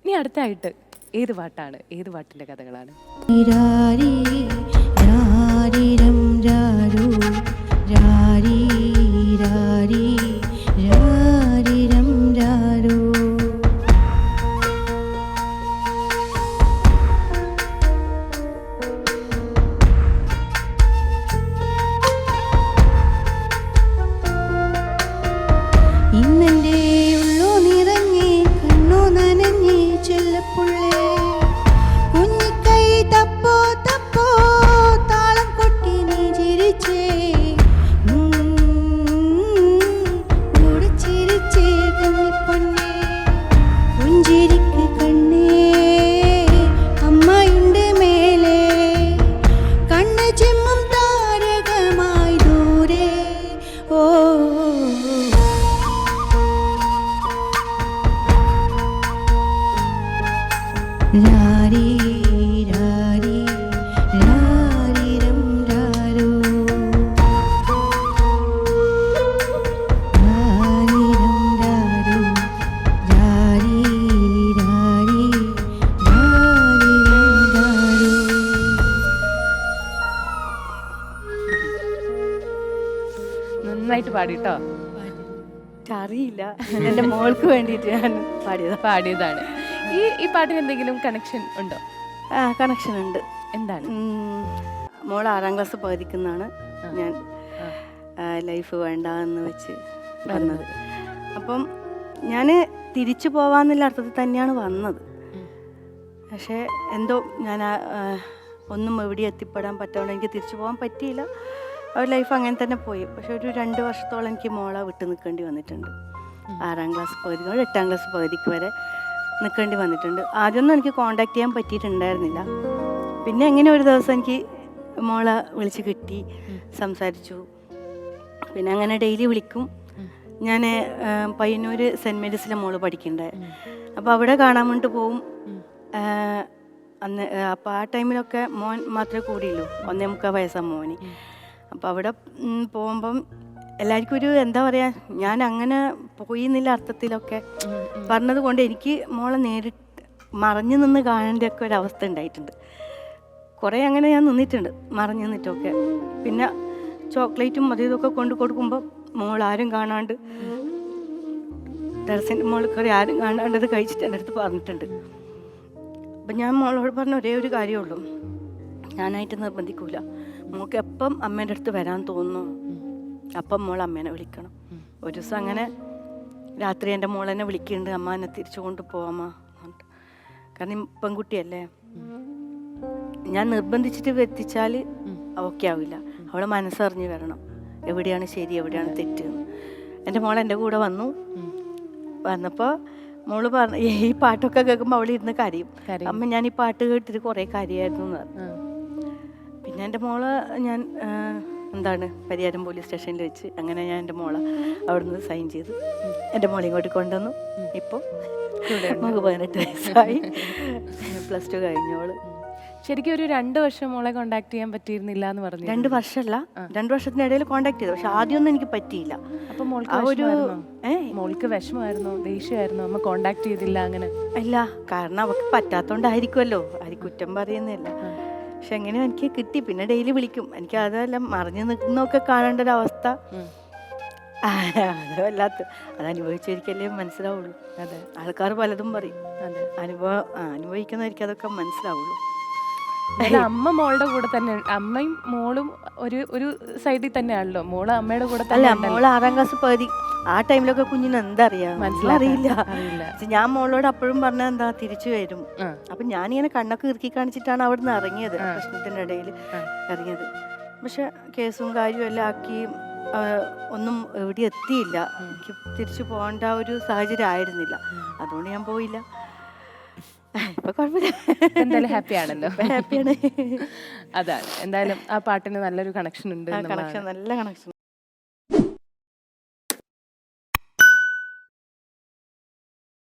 ഇനി അടുത്തായിട്ട് ഏത് പാട്ടാണ്? ഏത് പാട്ടിന്റെ കഥകളാണ്? നന്നായിട്ട് പാടിട്ടോ? അറിയില്ല. എന്റെ മോൾക്ക് വേണ്ടിയിട്ട് ഞാൻ പാടിയത്. പാടിയതാണ്. ഈ ഈ പാട്ടിന് എന്തെങ്കിലും കണക്ഷൻ ഉണ്ടോ? ആ കണക്ഷൻ ഉണ്ട്. എന്താണ്? മോൾ ആറാം ക്ലാസ് പകുതിക്കുന്നാണ് ഞാൻ ലൈഫ് വേണ്ട എന്ന് വെച്ച് വന്നത്. അപ്പം ഞാൻ തിരിച്ചു പോവാന്നുള്ള അർത്ഥത്തിൽ തന്നെയാണ് വന്നത്. പക്ഷേ എന്തോ ഞാൻ ഒന്നും എവിടെ എത്തിപ്പെടാൻ പറ്റാണ്ട് എനിക്ക് തിരിച്ചു പോകാൻ പറ്റിയില്ല. അവർ ലൈഫ് അങ്ങനെ തന്നെ പോയി. പക്ഷെ ഒരു രണ്ട് വർഷത്തോളം എനിക്ക് മോളെ വിട്ടു നിൽക്കേണ്ടി വന്നിട്ടുണ്ട്. ആറാം ക്ലാസ് പകുതി എട്ടാം ക്ലാസ് പകുതിക്ക് വരെ നിൽക്കേണ്ടി വന്നിട്ടുണ്ട്. ആദ്യമൊന്നും എനിക്ക് കോണ്ടാക്ട് ചെയ്യാൻ പറ്റിയിട്ടുണ്ടായിരുന്നില്ല. പിന്നെ എങ്ങനെ ഒരു ദിവസം എനിക്ക് മോളെ വിളിച്ച് കിട്ടി സംസാരിച്ചു. പിന്നെ അങ്ങനെ ഡെയിലി വിളിക്കും. ഞാൻ പയ്യന്നൂർ സെന്റ് മേരീസിലെ മോൾ പഠിക്കണ്ടേ. അപ്പോൾ അവിടെ കാണാൻ വേണ്ടി പോവും. അന്ന് അപ്പോൾ ആ ടൈമിലൊക്കെ മോൻ മാത്രമേ കൂടിയുള്ളൂ. ഒന്നേ മുക്കാൽ വയസ്സാണ് മോന്. അപ്പോൾ അവിടെ പോകുമ്പം എല്ലാവർക്കും ഒരു എന്താ പറയാ ഞാൻ അങ്ങനെ പോയി എന്നുള്ള അർത്ഥത്തിലൊക്കെ. പറഞ്ഞത് കൊണ്ട് എനിക്ക് മോളെ നേരിട്ട് മറഞ്ഞു നിന്ന് കാണേണ്ട ഒരു അവസ്ഥ ഉണ്ടായിട്ടുണ്ട്. കുറേ അങ്ങനെ ഞാൻ നിന്നിട്ടുണ്ട് മറഞ്ഞു നിന്നിട്ടൊക്കെ. പിന്നെ ചോക്ലേറ്റും അതും ഇതൊക്കെ കൊണ്ട് കൊടുക്കുമ്പോൾ മോൾ ആരും കാണാണ്ട് ടെറസിന്റെ മോളിൽ കയറി ആരും കാണാണ്ട് അത് കഴിച്ചിട്ട് എന്റെ അടുത്ത് പറഞ്ഞിട്ടുണ്ട്. അപ്പം ഞാൻ മോളോട് പറഞ്ഞ ഒരേ ഒരു കാര്യമുള്ളൂ ഞാനായിട്ട് നിർബന്ധിക്കൂല. മോൾക്ക് എപ്പം അമ്മേന്റെ അടുത്ത് വരാൻ തോന്നുന്നു? അപ്പം മോൾ അമ്മേനെ വിളിക്കണം. ഒരു ദിവസം അങ്ങനെ രാത്രി എന്റെ മോൾ എന്നെ വിളിക്കുന്നുണ്ട്. അമ്മ എന്നെ തിരിച്ചു കൊണ്ട് പോവാമ്മ. കാരണം പെൺകുട്ടിയല്ലേ? ഞാൻ നിർബന്ധിച്ചിട്ട് എത്തിച്ചാൽ ഓക്കെ ആവില്ല. അവളെ മനസ്സറിഞ്ഞ് വരണം. എവിടെയാണ് ശരി എവിടെയാണ് തെറ്റ്. എന്റെ മോൾ എന്റെ കൂടെ വന്നു. വന്നപ്പോൾ മോൾ പറഞ്ഞു ഈ പാട്ടൊക്കെ കേൾക്കുമ്പോൾ അവൾ ഇരുന്ന് കരയും. അമ്മ ഞാൻ ഈ പാട്ട് കേട്ടിട്ട് കുറേ കാര്യമായിരുന്നു എന്ന് പറഞ്ഞു. പിന്നെ എന്റെ മോൾ ഞാൻ എന്താണ് പരിയാരം പോലീസ് സ്റ്റേഷനിൽ വെച്ച് അങ്ങനെ ഞാൻ എന്റെ മോളെ അവിടുന്ന് സൈൻ ചെയ്തു. എന്റെ മോളെ ഇങ്ങോട്ട് കൊണ്ടുവന്നു. ഇപ്പോൾ നമുക്ക് പതിനെട്ട് വയസ്സായി. പ്ലസ് ടു കഴിഞ്ഞോൾ. ശരിക്കും ഒരു രണ്ട് വർഷം മോളെ കോണ്ടാക്ട് ചെയ്യാൻ പറ്റിയിരുന്നില്ല എന്ന് പറഞ്ഞു രണ്ട് വർഷമല്ല. രണ്ട് വർഷത്തിനിടയിൽ കോണ്ടാക്ട് ചെയ്തു. പക്ഷെ ആദ്യമൊന്നും എനിക്ക് പറ്റിയില്ല. അപ്പൊ മോൾക്ക് ഒരു മോൾക്ക് വിഷമമായിരുന്നു? ദേഷ്യമായിരുന്നു? അമ്മ കോണ്ടാക്ട് ചെയ്തില്ല അങ്ങനെ? അല്ല കാരണം അവൾക്ക് പറ്റാത്തോണ്ടായിരിക്കുമല്ലോ ആര് കുറ്റം പറയുന്നില്ല പക്ഷെ അങ്ങനെ എനിക്ക് കിട്ടി പിന്നെ ഡെയിലി വിളിക്കും. എനിക്ക് അതെല്ലാം മറിഞ്ഞു നിൽക്കുന്നൊക്കെ കാണേണ്ട ഒരു അവസ്ഥ അതല്ലാത്ത അത് അനുഭവിച്ചിരിക്കല്ലേ മനസ്സിലാവുള്ളൂ. അതെ. ആൾക്കാർ പലതും പറയും. അതെ. അനുഭവം അനുഭവിക്കുന്നവർക്ക് അതൊക്കെ മനസ്സിലാവുള്ളൂ. അമ്മ മോളുടെ കൂടെ തന്നെ അമ്മയും മോളും ഒരു ഒരു സൈഡിൽ തന്നെയാണല്ലോ. മോൾ അമ്മയുടെ കൂടെ അല്ല തന്നെ. മോൾ ആറാം ക്ലാസ് പകുതി. ആ ടൈമിലൊക്കെ കുഞ്ഞിന് എന്തറിയാം? മനസ്സിലറിയില്ല അറിയില്ല. പക്ഷെ ഞാൻ മോളോട് അപ്പോഴും പറഞ്ഞ എന്താ തിരിച്ചു വരും. ആ. അപ്പൊ ഞാനിങ്ങനെ കണ്ണൊക്കെ ഇറുക്കി കാണിച്ചിട്ടാണ് അവിടുന്ന് ഇറങ്ങിയത് പ്രശ്നത്തിന്റെ ഇടയിൽ ഇറങ്ങിയത്. പക്ഷെ കേസും കാര്യവും എല്ലാം ആക്കി ആ, ഒന്നും എവിടെ എത്തിയില്ല. എനിക്ക് തിരിച്ചു പോകേണ്ട ഒരു സാഹചര്യം ആയിരുന്നില്ല. അതുകൊണ്ട് ഞാൻ പോയില്ല. ഇപ്പൊ കുഴപ്പമില്ല. എന്തായാലും ഹാപ്പി ആണല്ലോ. ഹാപ്പിയാണ് അതാണ്. എന്തായാലും ആ പാട്ടിന് നല്ലൊരു കണക്ഷൻ ഉണ്ട് കണക്ഷൻ നല്ല കണക്ഷൻ